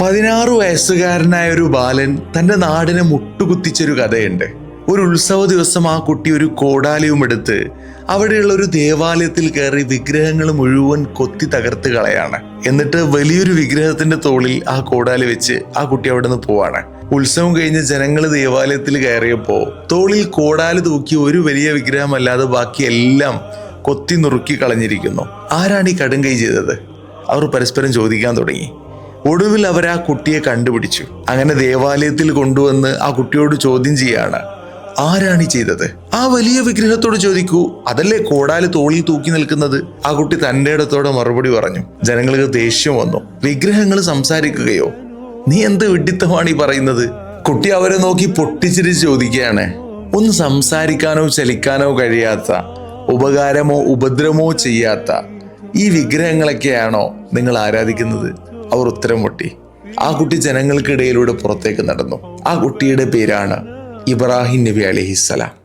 പതിനാറ് വയസ്സുകാരനായ ഒരു ബാലൻ തന്റെ നാടിനെ മുട്ടുകുത്തിച്ചൊരു കഥയുണ്ട്. ഒരു ഉത്സവ ദിവസം ആ കുട്ടി ഒരു കോടാലിയും എടുത്ത് അവിടെയുള്ള ഒരു ദേവാലയത്തിൽ കയറി വിഗ്രഹങ്ങൾ മുഴുവൻ കൊത്തി തകർത്ത് കളയാണ്. എന്നിട്ട് വലിയൊരു വിഗ്രഹത്തിന്റെ തോളിൽ ആ കോടാലി വെച്ച് ആ കുട്ടി അവിടെ നിന്ന് പോവാണ്. ഉത്സവം കഴിഞ്ഞ് ജനങ്ങൾ ദേവാലയത്തിൽ കയറിയപ്പോ തോളിൽ കോടാലി തൂക്കി ഒരു വലിയ വിഗ്രഹമല്ലാതെ ബാക്കി എല്ലാം കൊത്തി നുറുക്കി കളഞ്ഞിരിക്കുന്നു. ആരാണ് ഈ കടും കൈ ചെയ്തത്? അവർ പരസ്പരം ചോദിക്കാൻ തുടങ്ങി. ഒടുവിൽ അവർ ആ കുട്ടിയെ കണ്ടുപിടിച്ചു. അങ്ങനെ ദേവാലയത്തിൽ കൊണ്ടുവന്ന് ആ കുട്ടിയോട് ചോദ്യം ചെയ്യാണ് ആരാണ് ചെയ്തത്? ആ വലിയ വിഗ്രഹത്തോട് ചോദിക്കൂ. അതല്ലേ കോടാൽ തോളിൽ തൂക്കി നിൽക്കുന്നത്? ആ കുട്ടി തന്റെ ഇടത്തോടെ മറുപടി പറഞ്ഞു. ജനങ്ങൾക്ക് ദേഷ്യം വന്നു. വിഗ്രഹങ്ങൾ സംസാരിക്കുകയോ? നീ എന്ത് വിഡിത്തമാണ് ഈ പറയുന്നത്? കുട്ടി അവരെ നോക്കി പൊട്ടിച്ചിരി ചോദിക്കുകയാണ്. ഒന്ന് സംസാരിക്കാനോ ചലിക്കാനോ കഴിയാത്ത ഉപകാരമോ ഉപദ്രവമോ ചെയ്യാത്ത ഈ വിഗ്രഹങ്ങളൊക്കെയാണോ നിങ്ങൾ ആരാധിക്കുന്നത്? അവർ ഉത്തരം മുട്ടി. ആ കുട്ടി ജനങ്ങൾക്കിടയിലൂടെ പുറത്തേക്ക് നടന്നു. ആ കുട്ടിയുടെ പേരാണ് ഇബ്രാഹിം നബി അലഹിസലാം